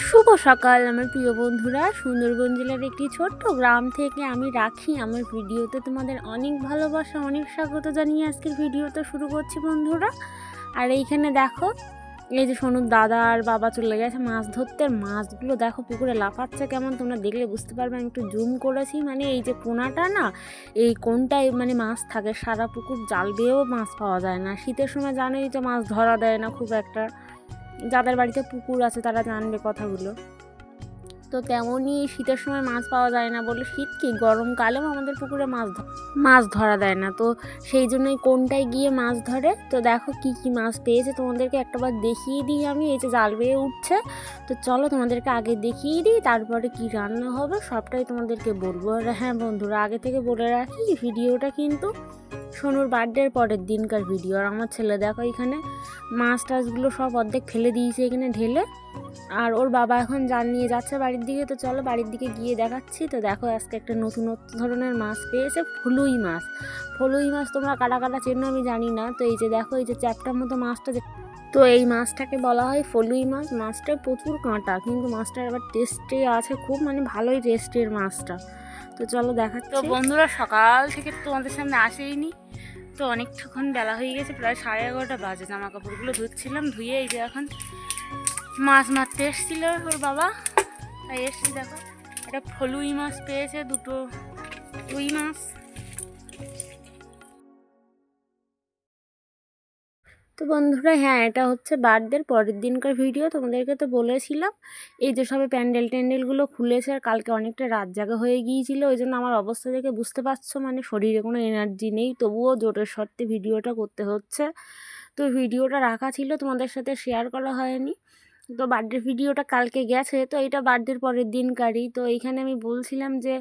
শুভ সকাল, আমার প্রিয় বন্ধুরা। সুন্দরবন জেলার একটি ছোট্ট গ্রাম থেকে আমি রাখি আমার ভিডিওতে। তোমাদের অনেক ভালোবাসা, অনেক স্বাগত জানিয়ে আজকের ভিডিওটা শুরু করছি বন্ধুরা। আর এইখানে দেখো এই যে সোনুর দাদা আর বাবা চলে গেছে মাছ ধরতে, আর মাছগুলো দেখো পুকুরে লাফাচ্ছে কেমন, তোমরা দেখলে বুঝতে পারবে, আমি একটু জুম করেছি মানে এই যে কোনাটা না, এই কোনটায় মানে মাছ থাকে, সারা পুকুর জাল দিয়েও মাছ পাওয়া যায় না। শীতের সময় জানোই তো মাছ ধরা দেয় না খুব একটা। যাদের বাড়িতে পুকুর আছে তারা জানবে কথাগুলো। তো তেমনই শীতের সময় মাছ পাওয়া যায় না বলে শীত কি? গরমকালেও আমাদের পুকুরে মাছ মাছ ধরা দেয় না। তো সেই জন্যই কোনটায় গিয়ে মাছ ধরে? তো দেখো কি কি মাছ পেয়েছে। তোমাদেরকে একটাবার দেখিয়ে দিই আমি। এই যে জাল বেয়ে উঠছে। তো চলো তোমাদেরকে আগে দেখিয়ে দিই, তারপরে কি রান্না হবে, সবটাই তোমাদেরকে বলব। আর হ্যাঁ বন্ধুরা, আগে থেকে বলে রাখি, ভিডিওটা কিন্তু সোনুর বার্থডের পরের দিনকার ভিডিও আর আমার ছেলে দেখো এখানে মাছ টাছগুলো সব অর্ধেক ফেলে দিয়েছে এখানে ঢেলে। আর ওর বাবা এখন জাল নিয়ে যাচ্ছে বাড়ির দিকে, তো চলো বাড়ির দিকে গিয়ে দেখাচ্ছি। তো দেখো আজকে একটা নতুন ধরনের মাছ পেয়েছে, ফুলুই মাছ। ফুলুই মাছ তোমরা কাটা কাটা চেনো আমি জানি না। তো এই যে দেখো, এই যে চ্যাপটার মতো মাছটা তো এই মাছটাকে বলা হয় ফলুই মাছ। মাছটা প্রচুর কাঁটা, কিন্তু মাছটার আবার টেস্টে আছে খুব মানে ভালোই টেস্টের মাছটা। তো চলো দেখাচ্ছি। তো বন্ধুরা, সকাল থেকে তোমাদের সামনে আসেইনি। তো অনেকক্ষণ বেলা হয়ে গেছে, প্রায় সাড়ে এগারোটা বাজে। জামা কাপড়গুলো ধুচ্ছিলাম, ধুয়ে এই যে এখন মাছ মারতে এসেছিল ওর বাবা। তাই এসছি, দেখো। একটা ফলুই মাছ পেয়েছে, দুটো রুই মাছ। তো বন্ধুরা হ্যাঁ এটা হচ্ছে বার্থডের পরের দিনকার ভিডিও, তোমাদেরকে তো বলেছিলাম। এই যে সবে প্যান্ডেল ট্যান্ডেলগুলো খুলেছে, আর কালকে অনেকটা রাত জাগা হয়ে গিয়েছিল, ওই জন্য আমার অবস্থা দেখে বুঝতে পারছ মানে শরীরে কোনো এনার্জি নেই, তবুও জোটের শর্তে ভিডিওটা করতে হচ্ছে। তো ভিডিওটা রাখা ছিল, তোমাদের সাথে শেয়ার করা হয়নি। তো বার্থডে ভিডিওটা কালকে গেছে, তো এটা বার্থডের পরের দিনকারই। তো এইখানে আমি বলছিলাম যে,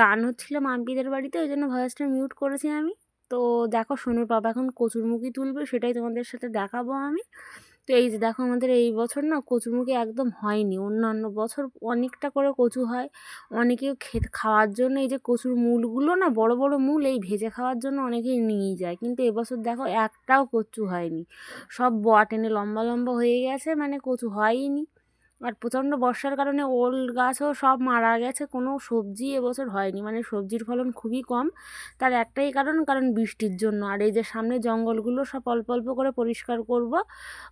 গান হচ্ছিল মাম্পিদের বাড়িতে, ওই জন্য ভয়েসটা মিউট করেছি আমি। তো দেখো সোনুর বাবা এখন কচুরমুখী তুলবে, সেটাই তোমাদের সাথে দেখাবো আমি। তো এই যে দেখো আমাদের এই বছর না কচুরমুখী একদম হয়নি। অন্যান্য বছর অনেকটা করে কচু হয়। অনেকেও খেতে, খাওয়ার জন্য এই যে কচুর মূলগুলো না, বড় বড় মূল এই ভেজে খাওয়ার জন্য অনেকেই নিয়ে যায়। কিন্তু এবছর দেখো একটাও কচু হয়নি। সব বোয়া টেনে লম্বা লম্বা হয়ে গেছে মানে কচু হয়নি আর প্রচণ্ড বর্ষার কারণে ওল গাছও সব মারা গেছে, কোনো সবজি এবছর হয়নি। মানে সবজির ফলন খুবই কম, তার একটাই কারণ কারণ বৃষ্টির জন্য। আর এই যে সামনে জঙ্গলগুলো সব অল্প অল্প করে পরিষ্কার করব,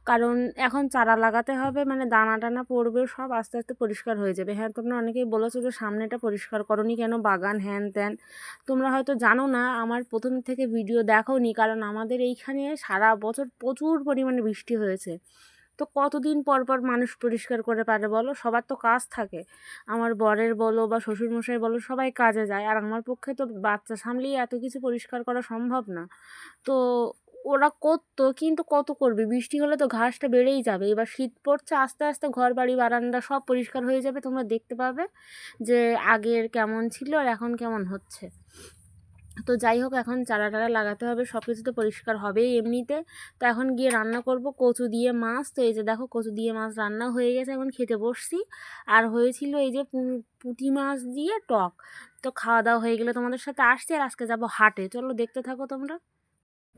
কারণ এখন চারা লাগাতে হবে মানে দানা টানা পড়বে, সব আস্তে আস্তে পরিষ্কার হয়ে যাবে। হ্যাঁ তোমরা অনেকেই বলেছ যে সামনেটা পরিষ্কার করনি কেন? বাগান হ্যান ত্যান। তোমরা হয়তো জানো না, আমার প্রথম থেকে ভিডিও দেখোনি, কারণ আমাদের এইখানে সারা বছর প্রচুর পরিমাণে বৃষ্টি হয়েছে। তো কতদিন পর পর মানুষ পরিষ্কার করে পারে বলো? সবার তো কাজ থাকে। আমার বরের বলো বা শ্বশুরমশাই বলো, সবাই কাজে যায়। আর আমার পক্ষে তো বাচ্চা সামলেই এত কিছু পরিষ্কার করা সম্ভব না। তো ওরা করতো, কিন্তু কত করবে? বৃষ্টি হলে তো ঘাসটা বেড়েই যাবে। এবার শীত পড়ছে, আস্তে আস্তে ঘর বাড়ি বারান্দা সব পরিষ্কার হয়ে যাবে। তোমরা দেখতে পাবে যে আগের কেমন ছিল আর এখন কেমন হচ্ছে। তো যাই হোক, এখন চারা টারা লাগাতে হবে সব কিছু তো পরিষ্কার হবেই এমনিতে। তো এখন গিয়ে রান্না করব, কচু দিয়ে মাছ। তো এই যে দেখো, কচু দিয়ে মাছ রান্না হয়ে গেছে, এখন খেতে বসছি। আর হয়েছিল এই যে পুঁটি মাছ দিয়ে টক। তো খাওয়া দাওয়া হয়ে গেলে তোমাদের সাথে আসছি, আর আজকে যাব হাটে। চলো দেখতে থাকো তোমরা।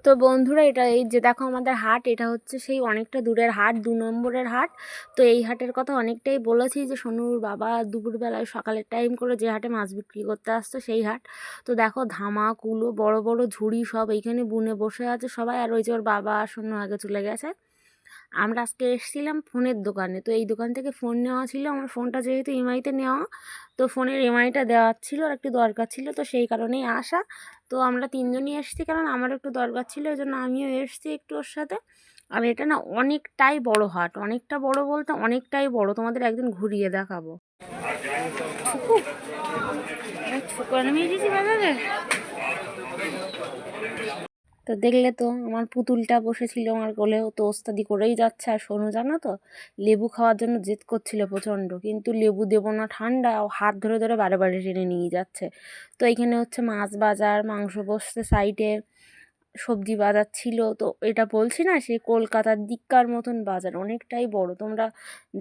তো বন্ধুরা এটা এই যে দেখো আমাদের হাট, এটা হচ্ছে সেই অনেকটা দূরের হাট, দু নম্বরের হাট। তো এই হাটের কথা অনেকটাই বলেছি যে সোনুর বাবা দুপুরবেলায় সকালের টাইম করে যে হাটে মাছ বিক্রি করতে আসতো সেই হাট। তো দেখো ধামা, কুলো, বড় বড় ঝুড়ি সব এইখানে বুনে বসে আছে সবাই। আর ওই যে ওর বাবা শোনো আগে চলে গেছে। আমরা আজকে এসেছিলাম ফোনের দোকানে। তো এই দোকান থেকে ফোন নেওয়া ছিল। আমার ফোনটা যেহেতু এমআইতে নেওয়া, তো ফোনের এমআইটা দেওয়ার ছিল আর একটু দরকার ছিল। তো সেই কারণেই আসা। তো আমরা তিনজনই এসেছি কারণ আমার একটু দরকার ছিল ওই জন্য আমিও এসেছি একটু ওর সাথে। আর এটা না অনেকটাই বড় হাট, অনেকটা বড় বলতে অনেকটাই বড়। তোমাদের একদিন ঘুরিয়ে দেখাবো। ছুকু দিয়েছি বাজারে? তো দেখলে তো আমার পুতুলটা বসেছিল আমার কোলেও তো ওস্তাদি করেই যাচ্ছে। আর সোনু জানো তো? লেবু খাওয়ার জন্য জেদ করছিল প্রচণ্ড। কিন্তু লেবু দেবো না ঠান্ডা, ও হাত ধরে ধরে বারে বারে টেনে নিয়ে যাচ্ছে। তো এখানে হচ্ছে মাছ বাজার, মাংস বসতে সাইডে সবজি বাজার ছিল। তো এটা বলছি না, সে কলকাতার দিককার মতন বাজার, অনেকটাই বড়। তোমরা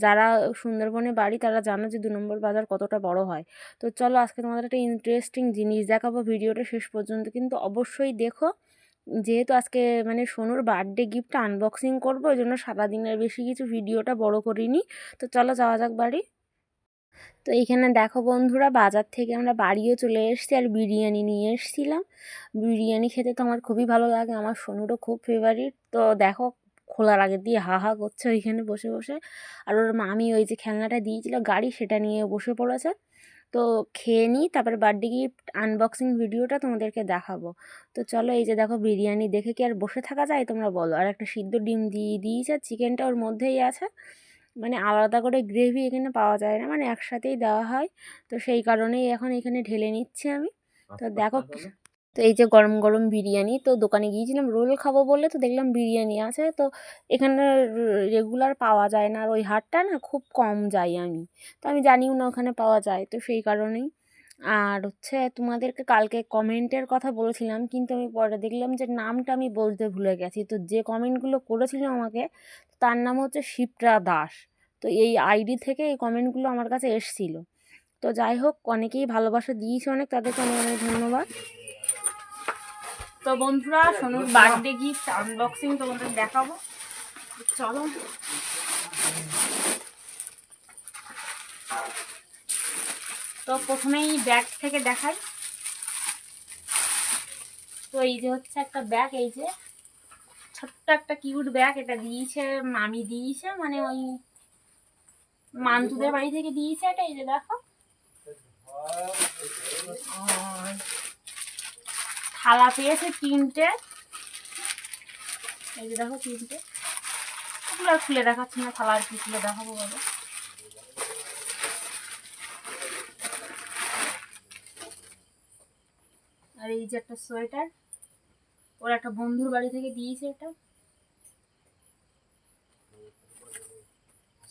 যারা সুন্দরবনে বাড়ি, তারা জানো যে দু নম্বর বাজার কতটা বড় হয়। তো চলো আজকে তোমাদের একটা ইন্টারেস্টিং জিনিস দেখাবো, ভিডিওটা শেষ পর্যন্ত। কিন্তু অবশ্যই দেখো যেহেতু আজকে মানে সোনুর বার্থডে গিফট আনবক্সিং করব, ওই জন্য সারাদিনের বেশি কিছু ভিডিওটা বড় করিনি। তো চলো যাওয়া যাক বাড়ি। তো এইখানে দেখো বন্ধুরা, বাজার থেকে আমরা বাড়িও চলে এসেছি আর বিরিয়ানি নিয়ে এসেছিলাম। বিরিয়ানি খেতে তো আমার খুবই ভালো লাগে, আমার সোনুরও খুব ফেভারিট তো দেখো, খোলার আগে দিয়ে হা হা করছে ওইখানে বসে বসে। আর ওর মামি ওই যে খেলনাটা দিয়েছিল, গাড়ি সেটা নিয়ে বসে পড়েছে। তো খেয়ে নিই তারপরে বার্থডে গিফট আনবক্সিং ভিডিওটা তোমাদেরকে দেখাবো। তো চলো এই যে দেখো বিরিয়ানি দেখে কি আর বসে থাকা যায় তোমরা বলো? আর একটা সিদ্ধ ডিম দিয়ে দিয়েছে চিকেনটা ওর মধ্যেই আছে। মানে আলাদা করে গ্রেভি এখানে পাওয়া যায় না মানে একসাথেই দেওয়া হয়। তো সেই কারণেই এখন এখানে ঢেলে নিচ্ছি আমি। তো দেখো কি- তো এই যে গরম গরম বিরিয়ানি, তো দোকানে গিয়েছিলাম, রোল খাব বলে তো দেখলাম বিরিয়ানি আছে, তো এখানে রেগুলার পাওয়া যায় না, আর ওই হাটটা না খুব কম যাই আমি, তো আমি জানিও না ওখানে পাওয়া যায়, তো সেই কারণেই। আর হচ্ছে তোমাদেরকে কালকে কমেন্টের কথা বলেছিলাম, কিন্তু আমি পরে দেখলাম যে নামটা আমি বলতে ভুলে গেছি, তো যে কমেন্টগুলো করেছিল আমাকে, তার নাম হচ্ছে শিপ্রা দাস, তো এই আইডি থেকে এই কমেন্টগুলো আমার কাছে এসছিল। তো যাই হোক, অনেকেই ভালোবাসা দিয়েছে অনেক, তাদেরকে অনেক অনেক ধন্যবাদ। তো বন্ধুরা সোনুর বার্থডে গিফট আনবক্সিং তোমাদের দেখাবো। চলো। তো প্রথমেই ব্যাগ থেকে দেখাই। তো এই যে হচ্ছে একটা ব্যাগ এই যে ছোট্ট একটা কিউট ব্যাগ এটা দিয়েছে, মামি দিয়েছে মানে ওই মান্তুদের বাড়ি থেকে দিয়েছে এটা, এই যে দেখো। থালা পেয়েছে তিনটে। এই যে দেখো তিনটে। ওগুলো আর খুলে দেখাচ্ছি না, থালা আর কি খুলে দেখাবো বলো। আর এই যে একটা সোয়েটার, ওর একটা বন্ধুর বাড়ি থেকে দিয়েছে এটা।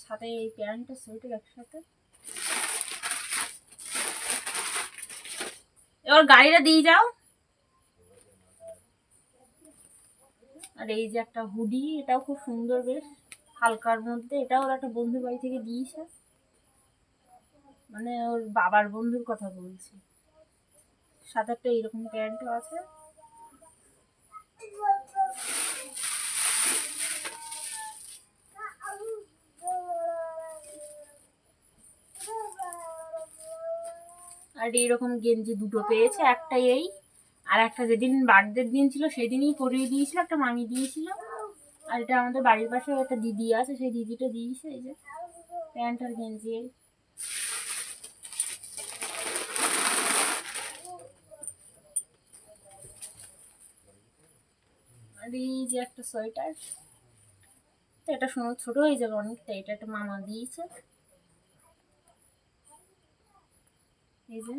সাথে এই প্যান্টটা সোয়েটার একসাথে। এবার গাড়িটা দিয়ে যাও। আর এই যে একটা হুডি, এটাও খুব সুন্দর বেশ। হালকার মধ্যে, এটাও ওর একটা বন্ধুর বাড়ি থেকে দিয়েছে। মানে ওর বাবার বন্ধুর কথা বলছি। সাথে একটা এইরকম প্যান্টও আছে। আর এইরকম গেঞ্জি দুটো পেয়েছে একটা এই। আর একটা যেদিন বার্থডের দিন ছিল, সেদিনই পরিয়ে দিয়েছিল, একটা মামি দিয়েছিল। আর এটা আমাদের বাড়ির পাশে একটা দিদি আছে, সেই দিদিটা দিয়েছে, এই যে প্যান্ট আর গেঞ্জি। আর এই যে একটা সোয়েটার তো এটা শোনো, ছোট হয়ে যাবে অনেকটা, এটা একটা মামা দিয়েছে। এই যে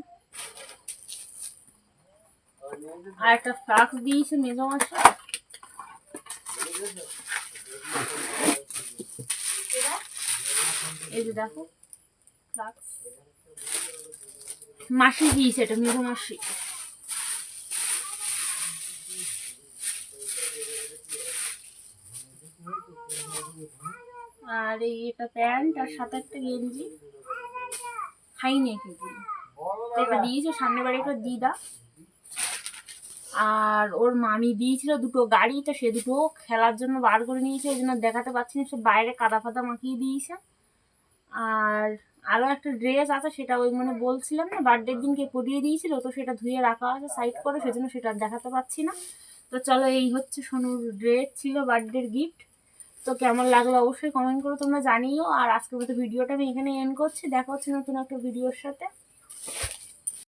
আর একটা ফ্লাক্স দিয়েছে মেজো মাসে এই যে দেখো মাসি দিয়েছে এটা মেজো মাসি আর এই এটা প্যান্ট আর সাথে একটা গেঞ্জি খাইনি এগুলো এটা দিয়েছে সামনে বাড়ি একটা দিদা আর ওর মামি দিয়েছিল দুটো গাড়ি, তো সে দুটো খেলার জন্য বার করে নিয়েছে, ওই জন্য দেখাতে পাচ্ছি না, সে বাইরে কাদা ফাদা মাখিয়ে দিয়েছে। আর আরও একটা ড্রেস আছে, সেটা ওই মানে বলছিলাম না বার্থডের দিনকে পরিয়ে দিয়েছিল, তো সেটা ধুয়ে রাখা আছে সাইড করে, সেজন্য সেটা দেখাতে পাচ্ছি না। তো চলো, এই হচ্ছে সোনুর ড্রেস ছিল বার্থডের গিফট তো কেমন লাগল অবশ্যই কমেন্ট করে তোমরা জানিও। আর আজকের মতো ভিডিওটা আমি এখানে এন্ড করছি। দেখা হচ্ছে নতুন একটা ভিডিওর সাথে।